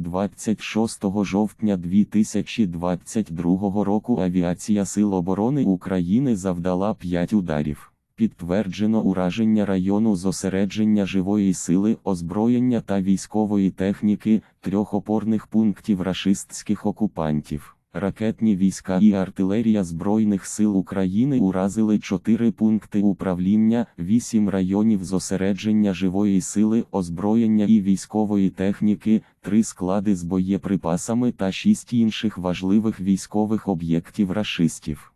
26 жовтня 2022 року Авіація Сил оборони України завдала 5 ударів. Підтверджено ураження району зосередження живої сили, озброєння та військової техніки, трьох опорних пунктів рашистських окупантів. Ракетні війська і артилерія Збройних сил України уразили 4 пункти управління, 8 районів зосередження живої сили, озброєння і військової техніки, 3 склади з боєприпасами та 6 інших важливих військових об'єктів рашистів.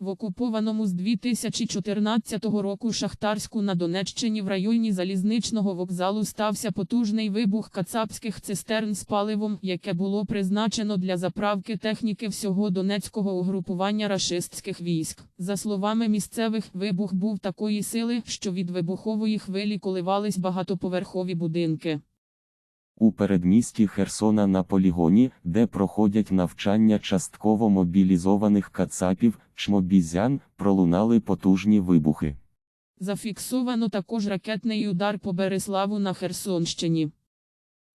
В окупованому з 2014 року Шахтарську на Донеччині в районі залізничного вокзалу стався потужний вибух кацапських цистерн з паливом, яке було призначено для заправки техніки всього Донецького угрупування рашистських військ. За словами місцевих, вибух був такої сили, що від вибухової хвилі коливались багатоповерхові будинки. У передмісті Херсона на полігоні, де проходять навчання частково мобілізованих кацапів, чмобізян, пролунали потужні вибухи. Зафіксовано також ракетний удар по Береславу на Херсонщині.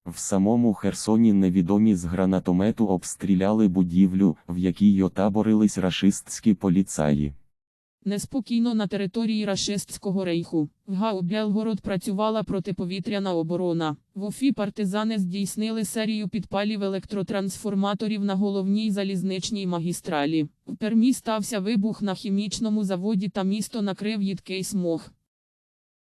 В самому Херсоні невідомі з гранатомету обстріляли будівлю, в якій отаборились рашистські поліцаї. Неспокійно на території рашистського рейху. В ГАУ Белгород працювала протиповітряна оборона. В ОФІ партизани здійснили серію підпалів електротрансформаторів на головній залізничній магістралі. В Пермі стався вибух на хімічному заводі та місто накрив їдкий смог.